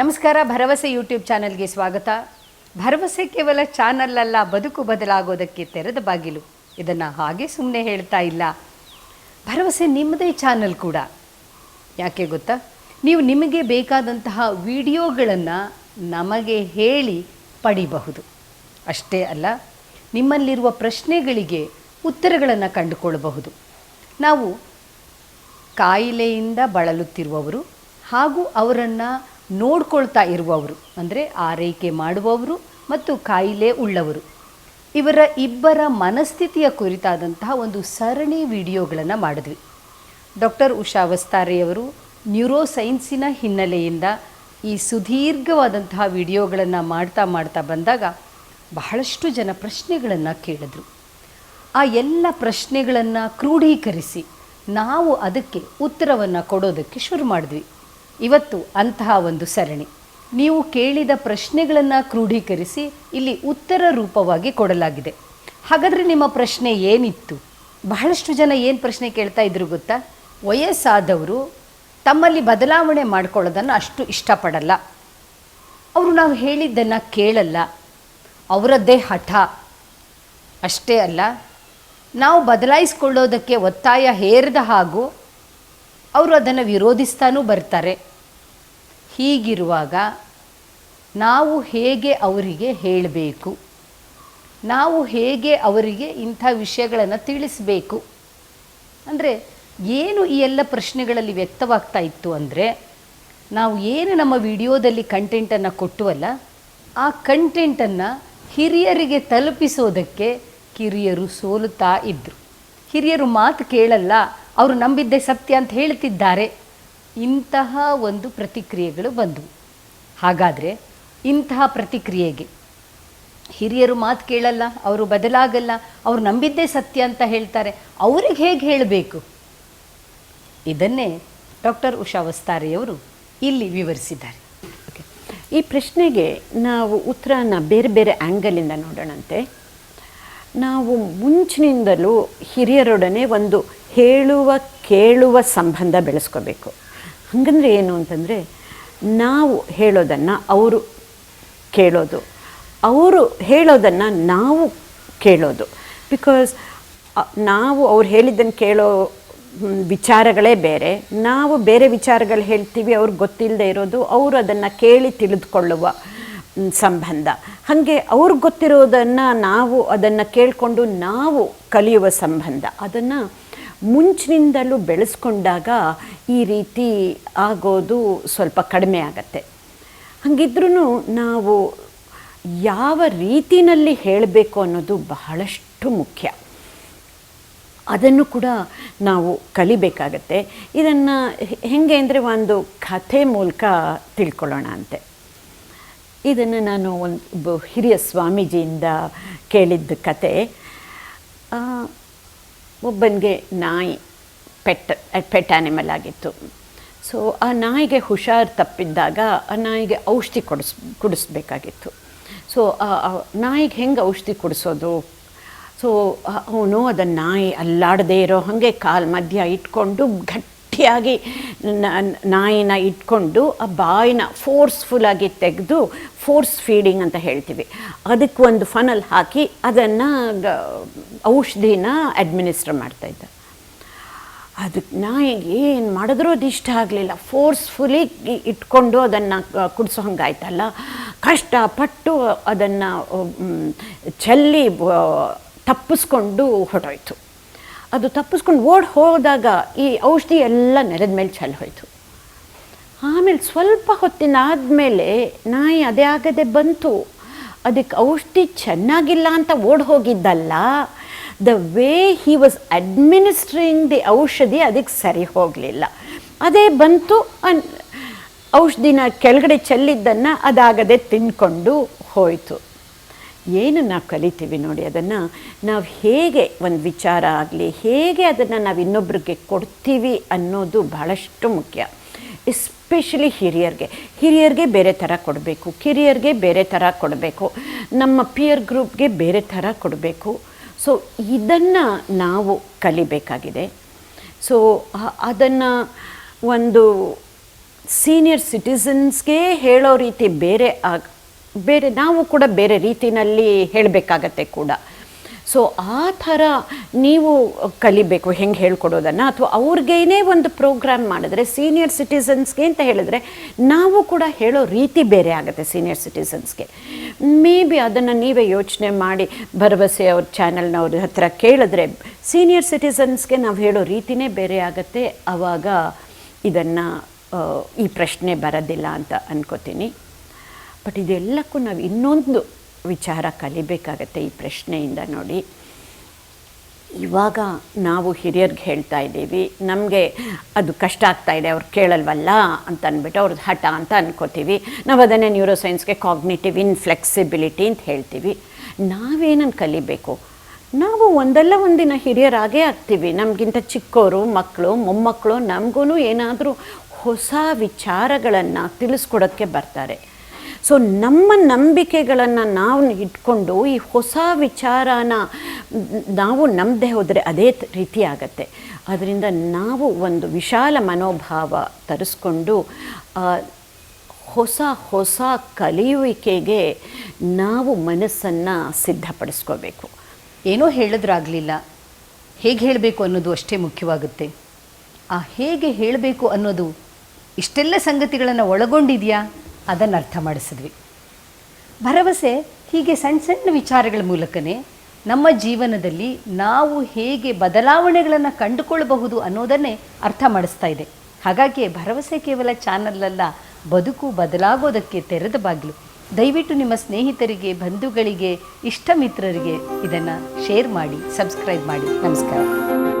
ನಮಸ್ಕಾರ, ಭರವಸೆ ಯೂಟ್ಯೂಬ್ ಚಾನಲ್ಗೆ ಸ್ವಾಗತ. ಭರವಸೆ ಕೇವಲ ಚಾನಲ್ ಅಲ್ಲ ಬದುಕು ಬದಲಾಗೋದಕ್ಕೆ ತೆರೆದ ಬಾಗಿಲು. ಇದನ್ನು ಹಾಗೆ ಸುಮ್ಮನೆ ಹೇಳ್ತಾ ಇಲ್ಲ. ಭರವಸೆ ನಿಮ್ಮದೇ ಚಾನಲ್ ಕೂಡ. ಯಾಕೆ ಗೊತ್ತಾ? ನೀವು ನಿಮಗೆ ಬೇಕಾದಂತಹ ವಿಡಿಯೋಗಳನ್ನು ನಮಗೆ ಹೇಳಿ ಪಡಿಬಹುದು. ಅಷ್ಟೇ ಅಲ್ಲ, ನಿಮ್ಮಲ್ಲಿರುವ ಪ್ರಶ್ನೆಗಳಿಗೆ ಉತ್ತರಗಳನ್ನು ಕಂಡುಕೊಳ್ಳಬಹುದು. ನಾವು ಕಾಯಿಲೆಯಿಂದ ಬಳಲುತ್ತಿರುವವರು ಹಾಗೂ ಅವರನ್ನು ನೋಡ್ಕೊಳ್ತಾ ಇರುವವರು, ಅಂದರೆ ಆರೈಕೆ ಮಾಡುವವರು ಮತ್ತು ಕಾಯಿಲೆ ಉಳ್ಳವರು. ಇವರ ಇಬ್ಬರ ಮನಸ್ಥಿತಿಯ ಕುರಿತಾದಂತಹ ಒಂದು ಸರಣಿ ವಿಡಿಯೋಗಳನ್ನು ಮಾಡಿದ್ವಿ. ಡಾಕ್ಟರ್ ಉಷಾ ವಸ್ತಾರೆಯವರು ನ್ಯೂರೋ ಸೈನ್ಸಿನ ಹಿನ್ನೆಲೆಯಿಂದ ಈ ಸುದೀರ್ಘವಾದಂತಹ ವಿಡಿಯೋಗಳನ್ನು ಮಾಡ್ತಾ ಮಾಡ್ತಾ ಬಂದಾಗ ಬಹಳಷ್ಟು ಜನ ಪ್ರಶ್ನೆಗಳನ್ನು ಕೇಳಿದ್ರು. ಆ ಎಲ್ಲ ಪ್ರಶ್ನೆಗಳನ್ನು ಕ್ರೋಢೀಕರಿಸಿ ನಾವು ಅದಕ್ಕೆ ಉತ್ತರವನ್ನು ಕೊಡೋದಕ್ಕೆ ಶುರು ಮಾಡಿದ್ವಿ. ಇವತ್ತು ಅಂತಹ ಒಂದು ಸರಣಿ. ನೀವು ಕೇಳಿದ ಪ್ರಶ್ನೆಗಳನ್ನು ಕ್ರೋಢೀಕರಿಸಿ ಇಲ್ಲಿ ಉತ್ತರ ರೂಪವಾಗಿ ಕೊಡಲಾಗಿದೆ. ಹಾಗಾದರೆ ನಿಮ್ಮ ಪ್ರಶ್ನೆ ಏನಿತ್ತು? ಬಹಳಷ್ಟು ಜನ ಏನು ಪ್ರಶ್ನೆ ಕೇಳ್ತಾ ಇದ್ರು ಗೊತ್ತಾ? ವಯಸ್ಸಾದವರು ತಮ್ಮಲ್ಲಿ ಬದಲಾವಣೆ ಮಾಡ್ಕೊಳ್ಳೋದನ್ನು ಅಷ್ಟು ಇಷ್ಟಪಡಲ್ಲ. ಅವರು ನಾವು ಹೇಳಿದ್ದನ್ನು ಕೇಳಲ್ಲ. ಅವರದ್ದೇ ಹಠ. ಅಷ್ಟೇ ಅಲ್ಲ, ನಾವು ಬದಲಾಯಿಸ್ಕೊಳ್ಳೋದಕ್ಕೆ ಒತ್ತಾಯ ಹೇರಿದ ಹಾಗೂ ಅವರು ಅದನ್ನು ವಿರೋಧಿಸ್ತಾನೂ ಬರ್ತಾರೆ. ಹೀಗಿರುವಾಗ ನಾವು ಹೇಗೆ ಅವರಿಗೆ ಹೇಳಬೇಕು? ನಾವು ಹೇಗೆ ಅವರಿಗೆ ಇಂಥ ವಿಷಯಗಳನ್ನು ತಿಳಿಸಬೇಕು? ಅಂದರೆ ಏನು ಈ ಎಲ್ಲ ಪ್ರಶ್ನೆಗಳಲ್ಲಿ ವ್ಯಕ್ತವಾಗ್ತಾ ಇತ್ತು ಅಂದರೆ ನಾವು ಏನು ನಮ್ಮ ವಿಡಿಯೋದಲ್ಲಿ ಕಂಟೆಂಟನ್ನು ಕೊಟ್ಟುವಲ್ಲ ಆ ಕಂಟೆಂಟನ್ನು ಹಿರಿಯರಿಗೆ ತಲುಪಿಸೋದಕ್ಕೆ ಕಿರಿಯರು ಸೋಲುತ್ತಾ ಇದ್ದರು ಹಿರಿಯರು ಮಾತು ಕೇಳಲ್ಲ, ಅವರು ನಂಬಿದ್ದೆ ಸತ್ಯ ಅಂತ ಹೇಳ್ತಿದ್ದಾರೆ. ಇಂತಹ ಒಂದು ಪ್ರತಿಕ್ರಿಯೆಗಳು ಬಂದವು. ಹಾಗಾದರೆ ಇಂತಹ ಪ್ರತಿಕ್ರಿಯೆಗೆ ಹಿರಿಯರು ಮಾತು ಕೇಳಲ್ಲ, ಅವರು ಬದಲಾಗಲ್ಲ, ಅವರು ನಂಬಿದ್ದೇ ಸತ್ಯ ಅಂತ ಹೇಳ್ತಾರೆ. ಅವ್ರಿಗೆ ಹೇಗೆ ಹೇಳಬೇಕು? ಇದನ್ನೇ ಡಾಕ್ಟರ್ ಉಷಾ ವಸ್ತಾರೆಯವರು ಇಲ್ಲಿ ವಿವರಿಸಿದ್ದಾರೆ. ಈ ಪ್ರಶ್ನೆಗೆ ನಾವು ಉತ್ತರನ ಬೇರೆ ಬೇರೆ ಆ್ಯಂಗಲಿಂದ ನೋಡೋಣಂತೆ. ನಾವು ಮುಂಚಿನಿಂದಲೂ ಹಿರಿಯರೊಡನೆ ಒಂದು ಹೇಳುವ, ಕೇಳುವ ಸಂಬಂಧ ಬೆಳೆಸ್ಕೋಬೇಕು. ಹಾಗಂದ್ರೆ ಏನು ಅಂತಂದರೆ, ನಾವು ಹೇಳೋದನ್ನು ಅವರು ಕೇಳೋದು. ಅವರು ಹೇಳೋದನ್ನು ನಾವು ಕೇಳೋದು. ಬಿಕಾಸ್ ನಾವು ಅವ್ರು ಹೇಳಿದ್ದನ್ನು ಕೇಳೋ ವಿಚಾರಗಳೇ ಬೇರೆ. ನಾವು ಬೇರೆ ವಿಚಾರಗಳು ಹೇಳ್ತೀವಿ, ಅವ್ರಿಗೆ ಗೊತ್ತಿಲ್ಲದೆ ಇರೋದು, ಅವರು ಅದನ್ನು ಕೇಳಿ ತಿಳಿದುಕೊಳ್ಳುವ ಸಂಬಂಧ. ಹಾಗೆ ಅವ್ರಿಗೆ ಗೊತ್ತಿರೋದನ್ನು ನಾವು ಅದನ್ನು ಕೇಳಿಕೊಂಡು ನಾವು ಕಲಿಯುವ ಸಂಬಂಧ. ಅದನ್ನು ಮುಂಚಿನಿಂದಲೂ ಬೆಳೆಸ್ಕೊಂಡಾಗ ಈ ರೀತಿ ಆಗೋದು ಸ್ವಲ್ಪ ಕಡಿಮೆ ಆಗತ್ತೆ. ಹಾಗಿದ್ರೂ ನಾವು ಯಾವ ರೀತಿಯಲ್ಲಿ ಹೇಳಬೇಕು ಅನ್ನೋದು ಬಹಳಷ್ಟು ಮುಖ್ಯ. ಅದನ್ನು ಕೂಡ ನಾವು ಕಲಿಬೇಕಾಗತ್ತೆ. ಇದನ್ನು ಹೆಂಗೆ ಅಂದರೆ ಒಂದು ಕಥೆ ಮೂಲಕ ತಿಳ್ಕೊಳ್ಳೋಣ ಅಂತೆ. ಇದನ್ನು ನಾನು ಒಂದು ಹಿರಿಯ ಸ್ವಾಮೀಜಿಯಿಂದ ಕೇಳಿದ್ದ ಕತೆ. ಒಬ್ಬನಿಗೆ ನಾಯಿ ಪೆಟ್ ಪೆಟ್ ಆ್ಯನಿಮಲ್ ಆಗಿತ್ತು. ಸೊ ಆ ನಾಯಿಗೆ ಹುಷಾರು ತಪ್ಪಿದ್ದಾಗ ಆ ನಾಯಿಗೆ ಔಷಧಿ ಕೊಡಿಸ್, ಕುಡಿಸ್ಬೇಕಾಗಿತ್ತು. ಸೊ ಆ ನಾಯಿಗೆ ಹೆಂಗೆ ಔಷಧಿ ಕುಡಿಸೋದು? ಸೊ ಅವನು ಅದನ್ನು ನಾಯಿ ಅಲ್ಲಾಡದೇ ಇರೋ ಹಾಗೆ ಕಾಲು ಮಧ್ಯ ಇಟ್ಕೊಂಡು ಗಟ್ಟಿಯಾಗಿ ನಾಯಿನ ಇಟ್ಕೊಂಡು ಆ ಬಾಯಿನ ಫೋರ್ಸ್ಫುಲ್ಲಾಗಿ ತೆಗೆದು ಫೋರ್ಸ್ ಫೀಡಿಂಗ್ ಅಂತ ಹೇಳ್ತೀವಿ. ಅದಕ್ಕೆ ಒಂದು ಫನಲ್ ಹಾಕಿ ಅದನ್ನು ಔಷಧಿನ ಅಡ್ಮಿನಿಸ್ಟ್ರ್ ಮಾಡ್ತಾಯಿದ್ದ ಅದಕ್ಕೆ ನಾಯಿಗೆ ಏನು ಮಾಡಿದ್ರೂ ಅದು ಇಷ್ಟ ಆಗಲಿಲ್ಲ. ಫೋರ್ಸ್ಫುಲಿ ಇಟ್ಕೊಂಡು ಅದನ್ನು ಕುಡಿಸೋ ಹಂಗಾಯ್ತಲ್ಲ ಕಷ್ಟಪಟ್ಟು ಅದನ್ನು ಚೆಲ್ಲಿ ತಪ್ಪಿಸ್ಕೊಂಡು ಹೊರಟೋಯ್ತು. ಅದು ತಪ್ಪಿಸ್ಕೊಂಡು ಓಡಿ ಹೋದಾಗ ಈ ಔಷಧಿ ಎಲ್ಲ ನೆಲದ ಮೇಲೆ ಚೆಲ್ಲಿ ಹೋಯಿತು. ಆಮೇಲೆ ಸ್ವಲ್ಪ ಹೊತ್ತಿನ ಆದಮೇಲೆ ನಾಯಿ ಅದೇ ಆಗದೆ ಬಂತು. ಅದಕ್ಕೆ ಔಷಧಿ ಚೆನ್ನಾಗಿಲ್ಲ ಅಂತ ಓಡಿ ಹೋಗಿದ್ದಲ್ಲ the way he was administering the ಔಷಧಿ ಅದಕ್ಕೆ ಸರಿ ಹೋಗಲಿಲ್ಲ. ಅದೇ ಬಂತು, ಅನ್ ಔಷಧಿನ ಕೆಳಗಡೆ ಚೆಲ್ಲಿದ್ದನ್ನು ಅದಾಗದೆ ತಿನ್ಕೊಂಡು ಹೋಯಿತು. ಏನು ನಾವು ಕಲಿತೀವಿ ನೋಡಿ ಅದನ್ನು ನಾವು ಹೇಗೆ ಒಂದು ವಿಚಾರ ಆಗಲಿ, ಹೇಗೆ ಅದನ್ನು ನಾವು ಇನ್ನೊಬ್ರಿಗೆ ಕೊಡ್ತೀವಿ ಅನ್ನೋದು ಬಹಳಷ್ಟು ಮುಖ್ಯ. ಎಸ್ಪೆಷಲಿ ಹಿರಿಯರಿಗೆ. ಹಿರಿಯರಿಗೆ ಬೇರೆ ಥರ ಕೊಡಬೇಕು. ಕಿರಿಯರಿಗೆ ಬೇರೆ ಥರ ಕೊಡಬೇಕು. ನಮ್ಮ ಪಿಯರ್ ಗ್ರೂಪ್ಗೆ ಬೇರೆ ಥರ ಕೊಡಬೇಕು. ಸೊ ಇದನ್ನು ನಾವು ಕಲಿಬೇಕಾಗಿದೆ. ಸೊ ಅದನ್ನು ಒಂದು ಸೀನಿಯರ್ ಸಿಟಿಸನ್ಸ್ಗೆ ಹೇಳೋ ರೀತಿ ಬೇರೆ ಆಗ ಬೇರೆ ನಾವು ಕೂಡ ಬೇರೆ ರೀತಿನಲ್ಲಿ ಹೇಳಬೇಕಾಗತ್ತೆ ಕೂಡ. ಸೊ ಆ ಥರ ನೀವು ಕಲಿಬೇಕು, ಹೆಂಗೆ ಹೇಳ್ಕೊಡೋದನ್ನು? ಅಥವಾ ಅವ್ರಿಗೇನೇ ಒಂದು ಪ್ರೋಗ್ರಾಮ್ ಮಾಡಿದ್ರೆ ಸೀನಿಯರ್ ಸಿಟಿಸನ್ಸ್ಗೆ ಅಂತ ಹೇಳಿದ್ರೆ, ನಾವು ಕೂಡ ಹೇಳೋ ರೀತಿ ಬೇರೆ ಆಗುತ್ತೆ ಸೀನಿಯರ್ ಸಿಟಿಸನ್ಸ್ಗೆ ಮೇ ಬಿ ಅದನ್ನು ನೀವೇ ಯೋಚನೆ ಮಾಡಿ, ಭರವಸೆ ಅವ್ರ ಚಾನಲ್ನವ್ರ ಹತ್ರ ಕೇಳಿದ್ರೆ ಸೀನಿಯರ್ ಸಿಟಿಸನ್ಸ್ಗೆ ನಾವು ಹೇಳೋ ರೀತಿನೇ ಬೇರೆ ಆಗುತ್ತೆ ಆವಾಗ ಇದನ್ನು ಈ ಪ್ರಶ್ನೆ ಬರೋದಿಲ್ಲ ಅಂತ ಅನ್ಕೋತೀನಿ. ಬಟ್ ಇದೆಲ್ಲಕ್ಕೂ ನಾವು ಇನ್ನೊಂದು ವಿಚಾರ ಕಲಿಬೇಕಾಗತ್ತೆ ಈ ಪ್ರಶ್ನೆಯಿಂದ ನೋಡಿ. ಇವಾಗ ನಾವು ಹಿರಿಯರ್ಗೆ ಹೇಳ್ತಾ ಇದ್ದೀವಿ, ನಮಗೆ ಅದು ಕಷ್ಟ ಆಗ್ತಾ ಇದೆ, ಅವ್ರು ಕೇಳಲ್ವಲ್ಲ ಅಂತ ಅಂದ್ಬಿಟ್ಟು ಅವ್ರದ್ದು ಹಠ ಅಂತ ಅನ್ಕೋತೀವಿ. ನಾವು ಅದನ್ನೇ ನ್ಯೂರೋ ಸೈನ್ಸ್ಗೆ ಕಾಗ್ನೇಟಿವ್ ಇನ್ಫ್ಲೆಕ್ಸಿಬಿಲಿಟಿ ಅಂತ ಹೇಳ್ತೀವಿ. ನಾವೇನನ್ನು ಕಲಿಬೇಕು? ನಾವು ಒಂದಲ್ಲ ಒಂದಿನ ಹಿರಿಯರಾಗೇ ಆಗ್ತೀವಿ. ನಮಗಿಂತ ಚಿಕ್ಕವರು ಮಕ್ಕಳು ಮೊಮ್ಮಕ್ಕಳು ನಮಗೂ ಏನಾದರೂ ಹೊಸ ವಿಚಾರಗಳನ್ನು ತಿಳಿಸ್ಕೊಡೋಕ್ಕೆ ಬರ್ತಾರೆ. ಸೊ ನಮ್ಮ ನಂಬಿಕೆಗಳನ್ನು ನಾವು ಇಟ್ಕೊಂಡು ಈ ಹೊಸ ವಿಚಾರನ ನಾವು ನಂಬದೆ ಹೋದರೆ ಅದೇ ರೀತಿ ಆಗತ್ತೆ. ಅದರಿಂದ ನಾವು ಒಂದು ವಿಶಾಲ ಮನೋಭಾವ ತರಿಸ್ಕೊಂಡು ಹೊಸ ಹೊಸ ಕಲಿಯುವಿಕೆಗೆ ನಾವು ಮನಸ್ಸನ್ನು ಸಿದ್ಧಪಡಿಸ್ಕೋಬೇಕು. ಏನೋ ಹೇಳಿದ್ರಾಗಲಿಲ್ಲ. ಹೇಗೆ ಹೇಳಬೇಕು ಅನ್ನೋದು ಅಷ್ಟೇ ಮುಖ್ಯವಾಗುತ್ತೆ. ಆ ಹೇಗೆ ಹೇಳಬೇಕು ಅನ್ನೋದು ಇಷ್ಟೆಲ್ಲ ಸಂಗತಿಗಳನ್ನು ಒಳಗೊಂಡಿದೆಯಾ? ಅದನ್ನು ಅರ್ಥ ಮಾಡಿಸಿದ್ವಿ. ಭರವಸೆ ಹೀಗೆ ಸಣ್ಣ ಸಣ್ಣ ವಿಚಾರಗಳ ಮೂಲಕನೇ ನಮ್ಮ ಜೀವನದಲ್ಲಿ ನಾವು ಹೇಗೆ ಬದಲಾವಣೆಗಳನ್ನು ಕಂಡುಕೊಳ್ಳಬಹುದು ಅನ್ನೋದನ್ನೇ ಅರ್ಥ ಮಾಡಿಸ್ತಾ ಇದೆ. ಹಾಗಾಗಿ ಭರವಸೆ ಕೇವಲ ಚಾನಲ್ ಅಲ್ಲ ಬದುಕು ಬದಲಾಗೋದಕ್ಕೆ ತೆರೆದ ಬಾಗಿಲು. ದಯವಿಟ್ಟು ನಿಮ್ಮ ಸ್ನೇಹಿತರಿಗೆ, ಬಂಧುಗಳಿಗೆ ಇಷ್ಟ ಮಿತ್ರರಿಗೆ ಇದನ್ನು ಶೇರ್ ಮಾಡಿ, ಸಬ್ಸ್ಕ್ರೈಬ್ ಮಾಡಿ. ನಮಸ್ಕಾರ.